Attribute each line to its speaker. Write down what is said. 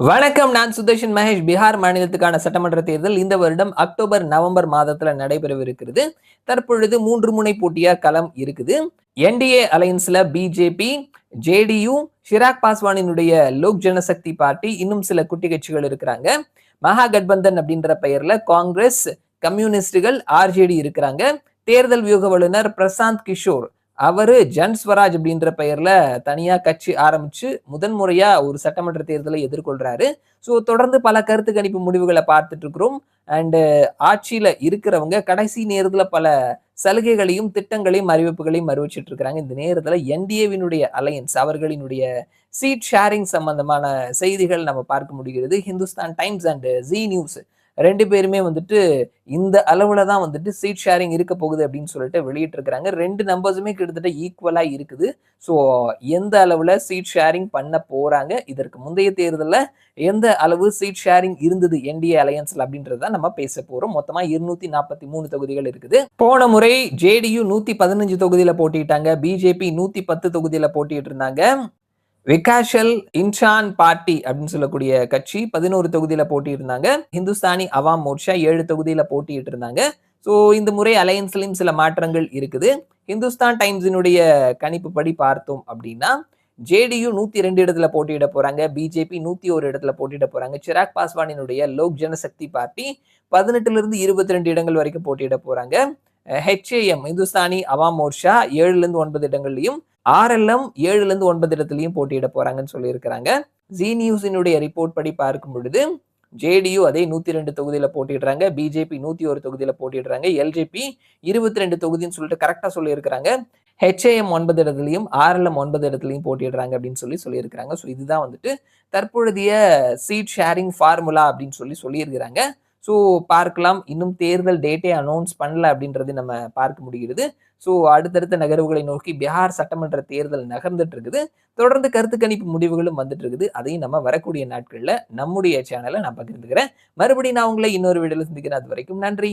Speaker 1: வணக்கம் நான் சுதர்ஷன் மகேஷ். பீகார் மாநிலத்துக்கான சட்டமன்ற தேர்தல் இந்த வருடம் அக்டோபர் நவம்பர் மாதத்துல நடைபெறவிருக்கிறது. தற்பொழுது மூன்று முனை போட்டியா களம் இருக்குது. என்டிஏ அலையன்ஸ்ல பிஜேபி ஜேடியு ஷிராக் பாஸ்வானினுடைய லோக் ஜனசக்தி பார்ட்டி இன்னும் சில குட்டி கட்சிகள் இருக்கிறாங்க. மகா கட்பந்தன் அப்படின்ற பெயர்ல காங்கிரஸ் கம்யூனிஸ்டுகள் ஆர்ஜேடி இருக்கிறாங்க. தேர்தல் வியூக வல்லுநர் பிரசாந்த் கிஷோர் அவரு ஜன் ஸ்வராஜ் அப்படின்ற பெயர்ல தனியா கட்சி ஆரம்பிச்சு முதன்முறையா ஒரு சட்டமன்ற தேர்தலை எதிர்கொள்றாரு. ஸோ தொடர்ந்து பல கருத்து கணிப்பு முடிவுகளை பார்த்துட்டு இருக்கிறோம். அண்டு ஆட்சியில இருக்கிறவங்க கடைசி நேரத்துல பல சலுகைகளையும் திட்டங்களையும் அறிவிப்புகளையும் அறிவிச்சிட்டு இருக்கிறாங்க. இந்த நேரத்துல என்டிஏவினுடைய அலையன்ஸ் அவர்களினுடைய சீட் ஷேரிங் சம்பந்தமான செய்திகள் நம்ம பார்க்க முடிகிறது. Hindustan Times and Zee news ரெண்டு பேருமே வந்துட்டு இந்த அளவுல தான் வந்துட்டு சீட் ஷேரிங் இருக்க போகுது அப்படின்னு சொல்லிட்டு வெளியிட்டு இருக்கிறாங்க ரெண்டு நம்பர்ஸுமே கிட்டத்தட்ட ஈக்குவலா இருக்குது. ஸோ எந்த அளவுல சீட் ஷேரிங் பண்ண போறாங்க? இதற்கு முந்தைய தேர்தலில் எந்த அளவு சீட் ஷேரிங் இருந்தது என்டிஏ அலையன்ஸ்ல அப்படின்றத நம்ம பேச போறோம். மொத்தமா இருநூத்தி நாற்பத்தி மூணு தொகுதிகள் இருக்குது. போன முறை ஜேடியு நூத்தி பதினஞ்சு தொகுதியில போட்டிட்டாங்க பிஜேபி நூத்தி பத்து தொகுதியில போட்டிட்டு இருந்தாங்க விகாஷல் இன்ஷான் பார்ட்டி அப்படின்னு சொல்லக்கூடிய கட்சி பதினோரு தொகுதியில போட்டியிருந்தாங்க. ஹிந்துஸ்தானி அவாம் மோர்ச்சா ஏழு தொகுதியில போட்டிட்டு இருந்தாங்க ஸோ இந்த முறை அலையன்ஸ்லயும் சில மாற்றங்கள் இருக்குது. ஹிந்துஸ்தான் டைம்ஸினுடைய கணிப்பு படி பார்த்தோம் அப்படின்னா ஜேடியு நூத்தி ரெண்டு இடத்துல போட்டியிட போறாங்க. பிஜேபி நூத்தி ஒரு இடத்துல போட்டியிட போறாங்க. சிராக் பாஸ்வானினுடைய லோக் ஜனசக்தி பார்ட்டி பதினெட்டுல இருந்து இருபத்தி ரெண்டு இடங்கள் வரைக்கும் போட்டியிட போறாங்க. ஹெச்ஏஎம் இந்துஸ்தானி அவாம் மோர்ஷா ஏழுல இருந்து ஒன்பது இடங்கள்லையும் ஆர்எல்எம் ஏழுல இருந்து ஒன்பது இடத்துலையும் போட்டியிட போறாங்கன்னு சொல்லியிருக்கிறாங்க. ஜி நியூஸினுடைய ரிப்போர்ட் படி பார்க்கும் பொழுது ஜேடியு அதே நூத்தி ரெண்டு தொகுதியில போட்டிடுறாங்க பிஜேபி நூத்தி ஒரு தொகுதியில போட்டிடுறாங்க எல்ஜேபி இருபத்தி ரெண்டு தொகுதின்னு சொல்லிட்டு கரெக்டா சொல்லியிருக்கிறாங்க. ஹெச்ஏஎம் ஒன்பது இடத்துலையும் ஆர்எல்எம் ஒன்பது இடத்துலையும் போட்டிடுறாங்க அப்படின்னு சொல்லி சொல்லியிருக்கிறாங்க. ஸோ இதுதான் வந்துட்டு தற்பொழுதைய சீட் ஷேரிங் ஃபார்முலா அப்படின்னு சொல்லி சொல்லியிருக்கிறாங்க. ஸோ பார்க்கலாம். இன்னும் தேர்தல் டேட்டே அனௌன்ஸ் பண்ணல அப்படின்றது நம்ம பார்க்க முடிகிறது. ஸோ அடுத்தடுத்த நகர்வுகளை நோக்கி பீகார் சட்டமன்ற தேர்தல் நகர்ந்துட்டு இருக்குது தொடர்ந்து கருத்து கணிப்பு முடிவுகளும் வந்துட்டு இருக்குது அதையும் நம்ம வரக்கூடிய நாட்களில் நம்முடைய சேனலை நான் பகிர்ந்துக்கிறேன். மறுபடியும் நான் உங்களை இன்னொரு வீடியோவில் சந்திக்கிறேன். அது வரைக்கும் நன்றி.